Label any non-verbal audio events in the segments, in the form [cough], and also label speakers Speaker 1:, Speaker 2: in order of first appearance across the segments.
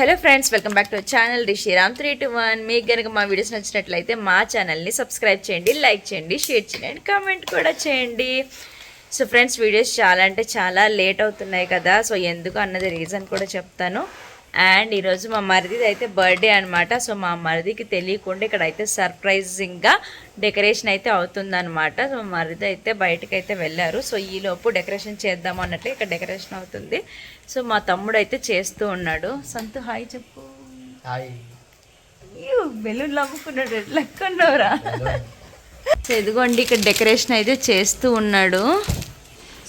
Speaker 1: Hello friends welcome back to channel. Rishiram three two one మీకు కనుక మా videos నచ్చినట్లయితే మా ఛానల్ని సబ్స్క్రైబ్ చేయండి లైక్ చేయండి షేర్ చేయండి కామెంట్ కూడా చేయండి. సో ఫ్రెండ్స్ వీడియోస్ చాలా అంటే చాలా లేట్ అవుతున్నాయి కదా. సో ఎందుకు అన్నది రీజన్ కూడా చెప్తాను. అండ్ ఈరోజు మా మరిదిది అయితే బర్త్డే అనమాట సో మా మరిదికి తెలియకుండా ఇక్కడ అయితే సర్ప్రైజింగ్గా డెకరేషన్ అయితే అవుతుందన్నమాట. సో మా మరిది అయితే బయటకు అయితే వెళ్ళారు. సో ఈలోపు డెకరేషన్ చేద్దాం అన్నట్టు ఇక్కడ డెకరేషన్ అవుతుంది. సో మా తమ్ముడు అయితే చేస్తూ ఉన్నాడు. సంతు హాయ్ చెప్పు. బెలూన్ అమ్ముకున్నాడు లెక్కన్నవరా సో ఇదిగోండి ఇక్కడ డెకరేషన్ అయితే చేస్తూ ఉన్నాడు.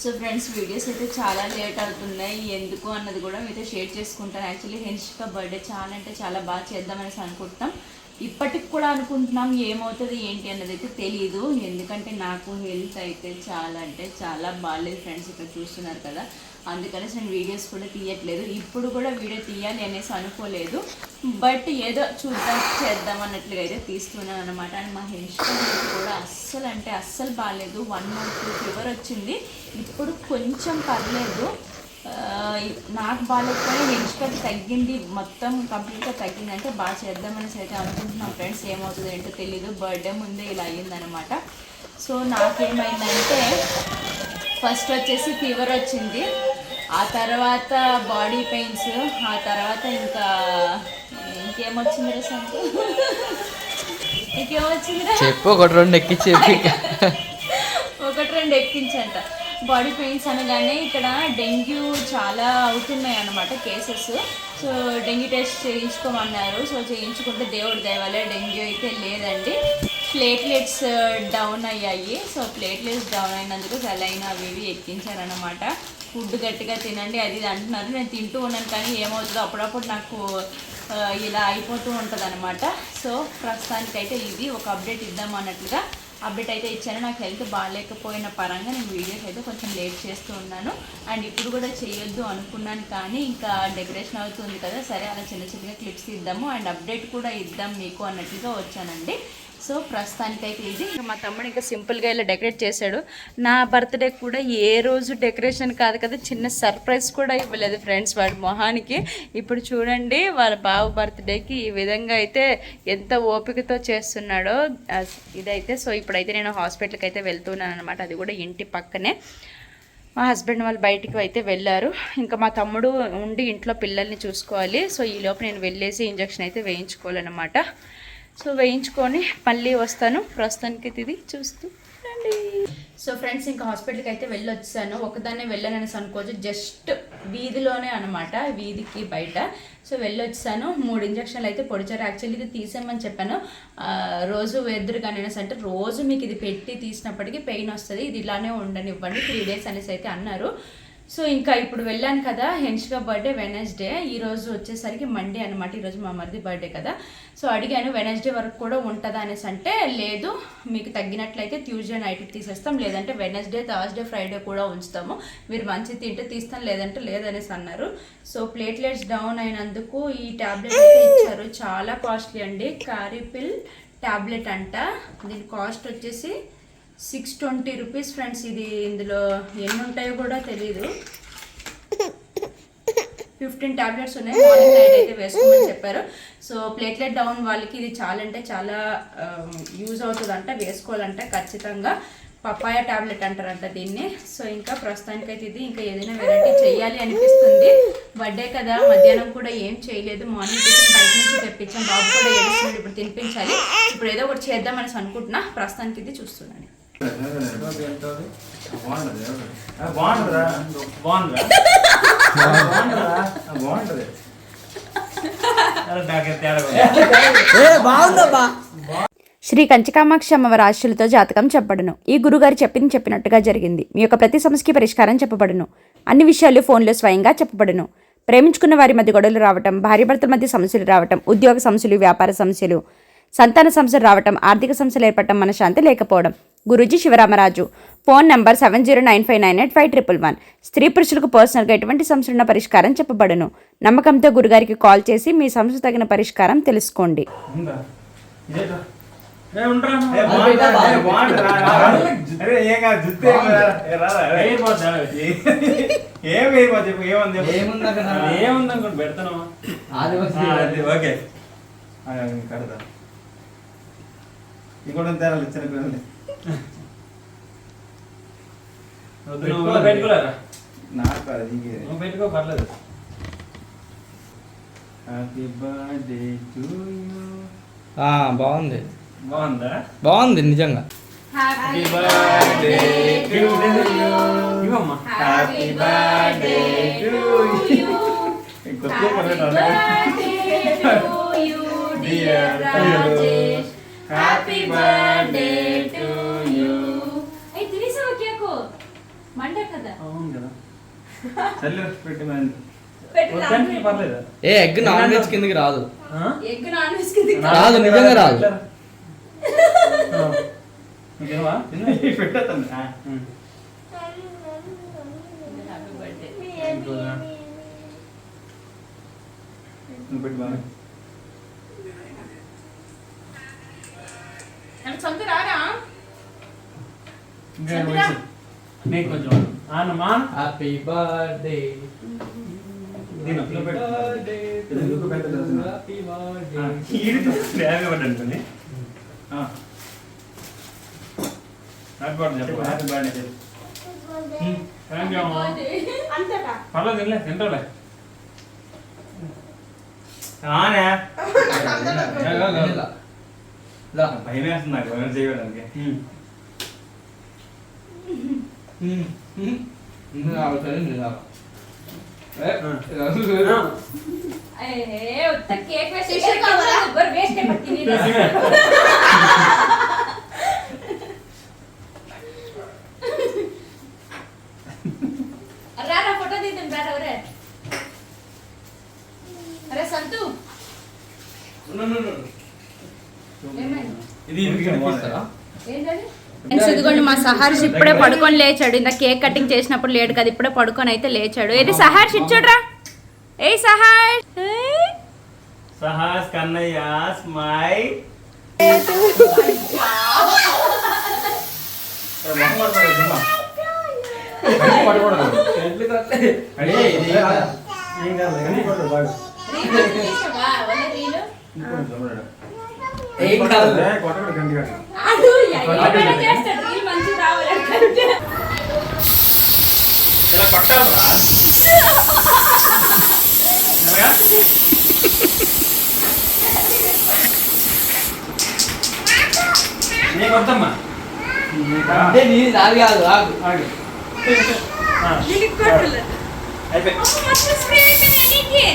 Speaker 1: సో ఫ్రెండ్స్ వీడియోస్ అయితే చాలా లేట్ అవుతున్నాయి. ఎందుకు అన్నది కూడా మీతో షేర్ చేసుకుంటాను. యాక్చువల్లీ హెన్షిక బర్త్డే చాలా అంటే చాలా బాగా చేద్దామనేసి అనుకుంటున్నాం. ఇప్పటికి కూడా అనుకుంటున్నాం ఏమవుతుంది ఏంటి అన్నది అయితే తెలియదు ఎందుకంటే నాకు హెల్త్ అయితే చాలా అంటే చాలా బాగాలేదు ఫ్రెండ్స్ ఇక్కడ చూస్తున్నారు కదా. అందుకనేసి నేను వీడియోస్ కూడా తీయట్లేదు. ఇప్పుడు కూడా వీడియో తీయాలి అనేసి అనుకోలేదు. బట్ ఏదో చూద్దాం చేద్దాం అన్నట్లుగా అయితే తీసుకున్నాను అనమాట అండ్ మా హెల్త్ కూడా అస్సలు అంటే అస్సలు బాగాలేదు. వన్ మంత్ ఫీవర్ వచ్చింది. ఇప్పుడు కొంచెం పర్లేదు. నాకు బాగాలేకపోయినా హెయిర్ తగ్గింది. మొత్తం కంప్లీట్గా తగ్గింది అంటే బాగా చేద్దామనేసి అయితే అనుకుంటున్నాం ఫ్రెండ్స్. ఏమవుతుందో ఏంటో తెలీదు. బర్త్డే ముందే ఇలా అయ్యిందనమాట సో నాకేమైందంటే ఫస్ట్ వచ్చేసి ఫీవర్ వచ్చింది. ఆ తర్వాత బాడీ పెయిన్స్ ఆ తర్వాత ఇంకా ఇంకేమొచ్చింది రా సంతు? ఇంకేమొచ్చిందిరా
Speaker 2: చెప్పు ఒకటి రెండు ఎక్కి చెప్పి
Speaker 1: ఒకటి రెండు ఎక్కించంట. బాడీ పెయిన్స్ అనగానే ఇక్కడ డెంగ్యూ చాలా అవుతున్నాయి అన్నమాట కేసెస్ సో డెంగ్యూ టెస్ట్ చేయించుకోమన్నారు. సో చేయించుకుంటే దేవుడి దయవల్ల డెంగ్యూ అయితే లేదండి. ప్లేట్లెట్స్ డౌన్ అయ్యాయి. సో ప్లేట్లెట్స్ డౌన్ అయినందుకు సెలైన్ అవి ఇవి ఎక్కించారనమాట ఫుడ్ గట్టిగా తినండి అది ఇది అంటున్నారు. నేను తింటూ ఉన్నాను కానీ ఏమవుతుందో అప్పుడప్పుడు నాకు ఇలా అయిపోతూ ఉంటుంది అనమాట సో ప్రస్తుతానికైతే ఇది ఒక అప్డేట్ ఇద్దాం అన్నట్లుగా. అప్డేట్ అయితే ఇచ్చాను. నాకు హెల్త్ బాగాలేకపోయిన పరంగా నేను వీడియోస్ అయితే కొంచెం లేట్ చేస్తూ ఉన్నాను. అండ్ ఇప్పుడు కూడా చేయొద్దు అనుకున్నాను కానీ ఇంకా డెకరేషన్ అవుతుంది కదా సరే అలా చిన్న చిన్నగా క్లిప్స్ ఇద్దాము. అండ్ అప్డేట్ కూడా ఇద్దాం మీకు అన్నట్లుగా వచ్చానండి. సో ప్రస్తుతానికి అయితే ఇది. ఇంకా మా తమ్ముడు ఇంకా సింపుల్గా ఇలా డెకరేట్ చేశాడు. నా బర్త్డే కూడా ఏ రోజు డెకరేషన్ కాదు కదా చిన్న సర్ప్రైజ్ కూడా ఇవ్వలేదు ఫ్రెండ్స్ వాడి మొహానికి. ఇప్పుడు చూడండి వాళ్ళ బావ బర్త్డేకి ఈ విధంగా అయితే ఎంత ఓపికతో చేస్తున్నాడో. ఇదైతే సో ఇప్పుడైతే నేను హాస్పిటల్కి అయితే వెళ్తున్నాను అనమాట అది కూడా ఇంటి పక్కనే. మా హస్బెండ్ వాళ్ళు బయటికి అయితే వెళ్ళారు. ఇంకా మా తమ్ముడు ఉండి ఇంట్లో పిల్లల్ని చూసుకోవాలి. సో ఈ లోపు నేను వెళ్ళేసి ఇంజక్షన్ అయితే వేయించుకోవాలన్నమాట. సో వేయించుకొని మళ్ళీ వస్తాను. ప్రస్తుతానికి ఇది చూస్తూ రండి. సో ఫ్రెండ్స్ ఇంకా హాస్పిటల్కి అయితే వెళ్ళొచ్చాను. ఒకదాన్నే వెళ్ళాననేసి అనుకోవచ్చు. జస్ట్ వీధిలోనే అనమాట వీధికి బయట. సో వెళ్ళొచ్చాను. మూడు ఇంజక్షన్లు అయితే పొడిచారు. యాక్చువల్లీ ఇది తీసేయమని చెప్పాను. రోజు ఎదురుగానే కానీ అంటే రోజు మీకు ఇది పెట్టి తీసినప్పటికీ పెయిన్ వస్తుంది. ఇది ఇలానే ఉండనివ్వండి. త్రీ డేస్ అనేసి అయితే అన్నారు. సో ఇంకా ఇప్పుడు వెళ్ళాను కదా హెన్షిక బర్త్డే వెనస్డే. ఈ రోజు వచ్చేసరికి మండే అనమాట ఈరోజు మా మరిది బర్త్డే కదా. సో అడిగాను వెనస్డే వరకు కూడా ఉంటుందా అనేసి అంటే లేదు. మీకు తగ్గినట్లయితే ట్యూస్డే నైట్ తీసేస్తాం. లేదంటే వెనస్డే థర్స్డే ఫ్రైడే కూడా ఉంచుతాము. మీరు మంచి తింటే తీస్తాం లేదంటే లేదనేసి అన్నారు. సో ప్లేట్లెట్స్ డౌన్ అయినందుకు ఈ ట్యాబ్లెట్ ఇచ్చారు. చాలా కాస్ట్లీ అండి. కారిపిల్ ట్యాబ్లెట్ అంట. దీని కాస్ట్ వచ్చేసి సిక్స్ ట్వంటీ రూపీస్ ఫ్రెండ్స్ ఇది ఇందులో ఎన్ని ఉంటాయో కూడా తెలీదు. ఫిఫ్టీన్ టాబ్లెట్స్ ఉన్నాయి. మార్నింగ్ నైట్ అయితే వేసుకోమని చెప్పారు. సో ప్లేట్లెట్ డౌన్ వాళ్ళకి ఇది చాలా అంటే చాలా యూజ్ అవుతుందంట వేసుకోవాలంట ఖచ్చితంగా. పపాయ టాబ్లెట్ అంటారంట దీన్ని. సో ఇంకా ప్రస్తుతానికైతే ఇది. ఇంకా ఏదైనా వెరైటీ చేయాలి అనిపిస్తుంది. బర్త్డే కదా. మధ్యాహ్నం కూడా ఏం చేయలేదు. మార్నింగ్ టిఫిన్ బయట నుంచి తెప్పించాం. బాబు కూడా ఏడుస్తున్నాడు. ఇప్పుడు తినిపించాలి. ఇప్పుడు ఏదో ఒకటి చేద్దామనేసి అనుకుంటున్నా. ప్రస్తుతానికి ఇది చూస్తున్నాను.
Speaker 3: బాగుంటుందా బాగుంటుంది
Speaker 4: శ్రీ కంచకామాక్షి అమ్మవారి ఆశీలతో జాతకం చెప్పబడును. ఈ గురుగారు చెప్పింది చెప్పినట్టుగా జరిగింది. మీ యొక్క ప్రతి సమస్యకి పరిష్కారం చెప్పబడును. అన్ని విషయాలు ఫోన్లో స్వయంగా చెప్పబడును. ప్రేమించుకున్న వారి మధ్య గొడవలు రావటం భార్యాభర్తల మధ్య సమస్యలు రావటం ఉద్యోగ సమస్యలు వ్యాపార సమస్యలు సంతాన సమస్యలు రావటం ఆర్థిక సమస్యలు ఏర్పడటం మనశ్శాంతి లేకపోవడం. Guruji Sivaramaraju. Phone number seven zero nine five nine eight five triple one. స్త్రీ పురుషులకు పర్సనల్గా ఎటువంటి సమస్యలున్న పరిష్కారం చెప్పబడును. నమ్మకంతో గురుగారికి కాల్ చేసి మీ సమస్య తగిన పరిష్కారం తెలుసుకోండి.
Speaker 3: పెడతాను
Speaker 5: ఓకే. కడతా ఇంకోటి తేరాలి చిన్న పిల్లలు
Speaker 3: పెట్టుకోలేరా
Speaker 5: నాకు
Speaker 3: నువ్వు పెట్టుకో పర్లేదు.
Speaker 5: హ్యాపీ బర్త్డే టు యూ
Speaker 2: ఆ, బాగుంది.
Speaker 3: బాగుందా?
Speaker 2: బాగుంది నిజంగా.
Speaker 6: హ్యాపీ
Speaker 5: బర్త్డే టు యూ
Speaker 3: ఇవమ్మా
Speaker 5: హ్యాపీ బర్త్డే టు యూ ఇంకొక పర్లేదు Dear Rajesh,
Speaker 6: happy birthday to you ఏ తినేసావా కేకు? మండే కదా.
Speaker 3: అవును కదా.
Speaker 5: చల్లు పెట్టి మరి
Speaker 3: వద్దంటే పర్లేదు?
Speaker 2: ఏ ఎగ్ నాన్ వెజ్ కిందకి రాదు.
Speaker 6: ఎగ్ నాన్ వెజ్ కింద
Speaker 2: రాదు, నిజంగా రాదు.
Speaker 5: పెట్టి బాగా
Speaker 6: నాకు సొంత రారా
Speaker 3: నీకు కొంచెం ఆనమ్మా
Speaker 2: హ్యాపీ బర్త్డే
Speaker 3: దీని
Speaker 5: నువ్వు పెట్టు. ఇది ఎందుకు పెట్టలేదు?
Speaker 2: హ్యాపీ బర్త్డే
Speaker 3: హ్యాపీ బర్త్డే అనుకుని హ్యాపీ బర్త్డే
Speaker 5: చెప్పు
Speaker 3: చెప్పు
Speaker 5: హ్యాపీ బర్త్డే చెప్పు
Speaker 3: థ్యాంక్ యూ అమ్మా పర్లేదు తినలే తింటాలే
Speaker 5: ఆనే
Speaker 2: దా.
Speaker 5: భయం వేస్తుంది నాకు ఏమైనా చేయడానికి
Speaker 2: ఉమ్, ఉమ్. ఇంకా అవసరం లేదు నాకు. ఏ,
Speaker 6: ఏ ఉత్త కేక్ వేసి బర్ వేస్ట్ అయిపోతుంది రారా ఫోటో తీద్దాం
Speaker 5: ఇది
Speaker 1: ఫ్రెండ్స్ ఇదిగోండి మా సహర్ష్ ఇప్పుడే పడుకొని లేచాడు ఇంత కేక్ కటింగ్ చేసినప్పుడు లేడు కదా ఇప్పుడే పడుకొని అయితే లేచాడు ఏది సహర్ష్ ఇచ్చాడ్రా ఏ సహర్ష్
Speaker 5: కన్నయ్య స్మైల్.
Speaker 2: ఏ, కాదు.
Speaker 5: ఏం కాదు కానీ కొట్టు బాగా
Speaker 6: రీలు తీసావా ఒరే రీలు
Speaker 5: ఇంకొంచెం చూడడు.
Speaker 2: ఏం కాదు.
Speaker 5: ఏ, కొట్టకూడదు గంటి కట్టు.
Speaker 6: ఆడు ఏమైనా చేస్తాడు రీల్ మంచిగా రావాలి అంటే
Speaker 3: ఇలా కొట్టాలరా ఎలాగా? నీకు వద్దమ్మా
Speaker 2: అంటే నీది నాది కాదు ఆగు
Speaker 3: ఆగు ఆ, అయిపోయి
Speaker 2: ఏ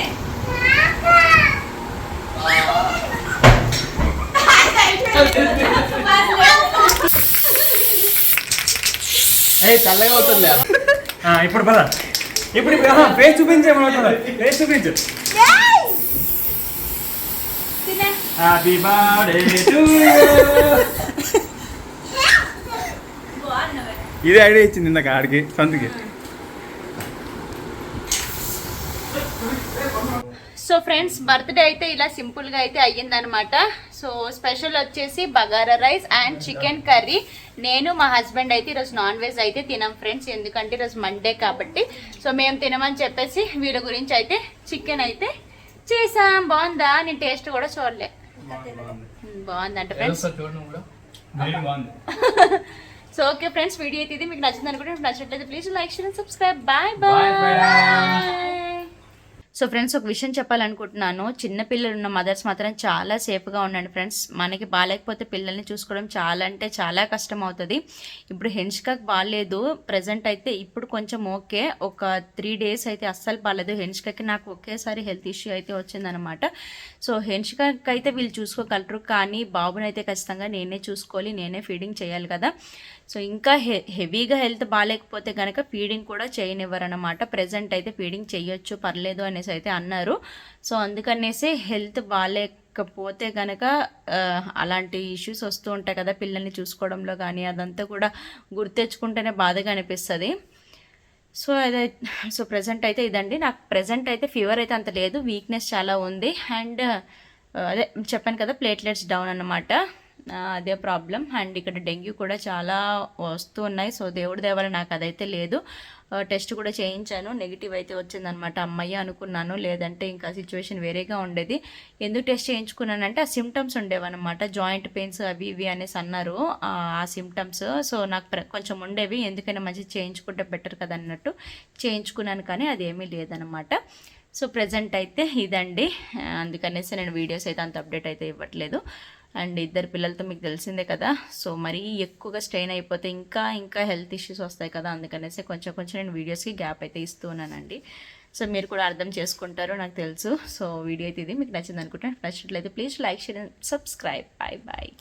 Speaker 2: చల్లగా అవుతుంది
Speaker 3: ఆ, ఇప్పుడు పద. ఇప్పుడు ఫేస్ చూపించేమవుతుందా ఫేస్ చూపించు. హ్యాపీ బర్త్డే టు
Speaker 5: ఇదే ఐడియా ఇచ్చింది ఇందాక ఆడికి సంతకి.
Speaker 1: సో ఫ్రెండ్స్ బర్త్డే అయితే ఇలా సింపుల్గా అయితే అయ్యిందనమాట సో స్పెషల్ వచ్చేసి bagara rice and chicken curry. నేను మా హస్బెండ్ అయితే ఈరోజు నాన్ వెజ్ అయితే తినాం ఫ్రెండ్స్ ఎందుకంటే ఈరోజు మండే కాబట్టి. సో మేము తినమని చెప్పేసి వీళ్ళ గురించి అయితే చికెన్ అయితే చేసాం. బాగుందా? నేను టేస్ట్ కూడా చూడలే. బాగుందంట
Speaker 5: friends. [laughs]
Speaker 1: So okay friends video అయితే ఇది మీకు నచ్చింది అనుకుంటే నచ్చినట్లయితే please like share and subscribe.
Speaker 3: Bye
Speaker 1: bye. So friends ఒక విషయం చెప్పాలనుకుంటున్నాను. చిన్నపిల్లలు ఉన్న మదర్స్ మాత్రం చాలా సేఫ్గా ఉండండి ఫ్రెండ్స్. మనకి బాగాలేకపోతే పిల్లల్ని చూసుకోవడం చాలా అంటే చాలా కష్టం అవుతుంది ఇప్పుడు హెన్ష్కాకి బాగాలేదు ప్రజెంట్ అయితే ఇప్పుడు కొంచెం ఓకే. ఒక త్రీ డేస్ అయితే అస్సలు బాగాలేదు హెన్ష్కాకి నాకు ఒకేసారి హెల్త్ ఇష్యూ అయితే వచ్చిందనమాట. సో హెన్ష్కాకి అయితే వీళ్ళు చూసుకోగలరు. కానీ బాబునైతే ఖచ్చితంగా నేనే చూసుకోవాలి. నేనే ఫీడింగ్ చేయాలి కదా. సో ఇంకా హె హెవీగా హెల్త్ బాగాలేకపోతే కనుక ఫీడింగ్ కూడా చేయనివ్వరనమాట ప్రజెంట్ అయితే ఫీడింగ్ చేయొచ్చు పర్లేదు అనేసి అయితే అన్నారు. సో అందుకనేసి హెల్త్ బాగాలేకపోతే కనుక అలాంటి ఇష్యూస్ వస్తూ ఉంటాయి కదా పిల్లల్ని చూసుకోవడంలో కానీ అదంతా కూడా గుర్తెచ్చుకుంటేనే బాధగా అనిపిస్తుంది. సో అదే సో ప్రజెంట్ అయితే ఇదండి. నాకు ప్రజెంట్ అయితే ఫీవర్ అయితే అంత లేదు. వీక్నెస్ చాలా ఉంది. అండ్ అదే చెప్పాను కదా ప్లేట్లెట్స్ డౌన్ అనమాట అదే ప్రాబ్లం. అండ్ ఇక్కడ డెంగ్యూ కూడా చాలా వస్తూ ఉన్నాయి. సో దేవుడి దేవాల నాకు అదైతే లేదు. టెస్ట్ కూడా చేయించాను. నెగిటివ్ అయితే వచ్చిందనమాట. అమ్మయ్య అనుకున్నాను. లేదంటే ఇంకా సిచ్యువేషన్ వేరేగా ఉండేది. ఎందుకు టెస్ట్ చేయించుకున్నానంటే ఆ సిమ్టమ్స్ ఉండేవన్నమాట. జాయింట్ పెయిన్స్ అవి ఇవి అనేసి అన్నారు. ఆ సిమ్టమ్స్ సో నాకు ప్ర- కొంచెం ఉండేవి. ఎందుకైనా మంచి చేయించుకుంటే బెటర్ కదన్నట్టు చేయించుకున్నాను కానీ అది ఏమీ లేదనమాట సో ప్రజెంట్ అయితే ఇదండి. అందుకనేసి నేను వీడియోస్ అయితే అంత అప్డేట్ అయితే ఇవ్వట్లేదు. అండ్ ఇద్దరు పిల్లలతో మీకు తెలిసిందే కదా. సో మరీ ఎక్కువగా స్ట్రెయిన్ అయిపోతే ఇంకా ఇంకా హెల్త్ ఇష్యూస్ వస్తాయి కదా అందుకనేసి కొంచెం కొంచెం నేను వీడియోస్కి గ్యాప్ అయితే ఇస్తూ ఉన్నానండి సో మీరు కూడా అర్థం చేసుకుంటారు నాకు తెలుసు. సో వీడియో అయితే ఇది. మీకు నచ్చింది అనుకుంటే నచ్చినట్లయితే please like share and subscribe. Bye bye